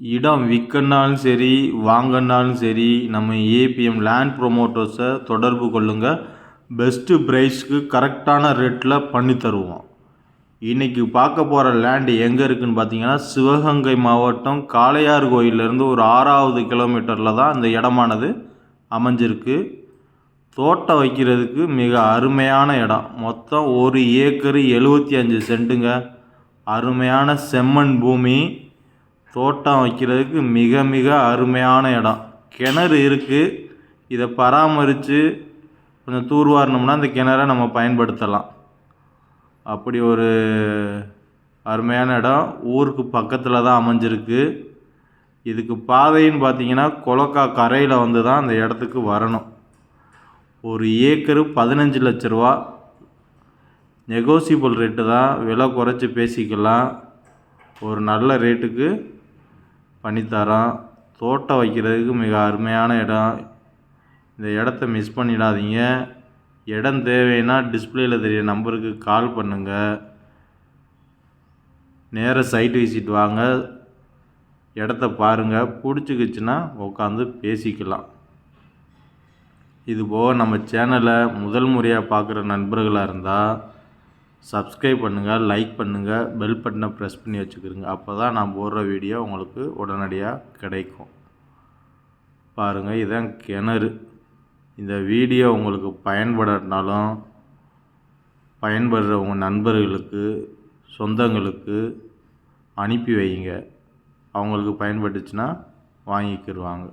இடம் விற்கனாலும் சரி வாங்கினாலும் சரி நம்ம ஏபிஎம் லேண்ட் ப்ரொமோட்டர்ஸை தொடர்பு கொள்ளுங்கள் பெஸ்ட்டு ப்ரைஸ்க்கு கரெக்டான ரேட்டில் பண்ணி தருவோம். இன்றைக்கி பார்க்க போகிற லேண்டு எங்கே இருக்குதுன்னு பார்த்தீங்கன்னா சிவகங்கை மாவட்டம் காளையார் கோயிலேருந்து ஒரு ஆறாவது கிலோமீட்டரில் தான் இந்த இடமானது அமைஞ்சிருக்கு. தோட்டம் வைக்கிறதுக்கு மிக அருமையான இடம். மொத்தம் ஒரு ஏக்கரு எழுபத்தி அஞ்சு சென்ட்டுங்க. அருமையான செம்மண் பூமி. தோட்டம் வைக்கிறதுக்கு மிக மிக அருமையான இடம். கிணறு இருக்குது இதை பராமரித்து கொஞ்சம் தூர்வாரினோம்னா அந்த கிணறை நம்ம பயன்படுத்தலாம். அப்படி ஒரு அருமையான இடம். ஊருக்கு பக்கத்தில் தான் அமைஞ்சிருக்கு. இதுக்கு பாதைன்னு பார்த்தீங்கன்னா கொலக்கா கரையில் வந்து தான் அந்த இடத்துக்கு வரணும். ஒரு ஏக்கரு பதினஞ்சு லட்ச ரூபா. நெகோசியபிள் ரேட்டு தான். விலை குறைச்சி பேசிக்கலாம். ஒரு நல்ல ரேட்டுக்கு பண்ணித்தரோம் தோட்டம் வைக்கிறதுக்கு மிக அருமையான இடம். இந்த இடத்த மிஸ் பண்ணிடாதீங்க. இடம் தேவைன்னா டிஸ்பிளேயில் தெரிய நம்பருக்கு கால் பண்ணுங்கள் நேராக சைட் விசிட் வாங்க. இடத்த பாருங்கள் பிடிச்சிக்கிச்சுன்னா உட்காந்து பேசிக்கலாம். இது போக நம்ம சேனலை முதல் முறையாக பார்க்குற நண்பர்களாக இருந்தால் சப்ஸ்கிரைப் பண்ணுங்கள் லைக் பண்ணுங்கள் பெல் பட்டனை ப்ரெஸ் பண்ணி வச்சுக்கிறோங்க அப்போ தான் நான் போடுற வீடியோ உங்களுக்கு உடனடியாக கிடைக்கும். பாருங்கள் இதுதான் கிணறு. இந்த வீடியோ உங்களுக்கு பயன்படனாலும் பயன்படுற உங்கள் நண்பர்களுக்கு சொந்தங்களுக்கு அனுப்பி வைங்க. அவங்களுக்கு பயன்பட்டுச்சுன்னா வாங்கிக்கிடுவாங்க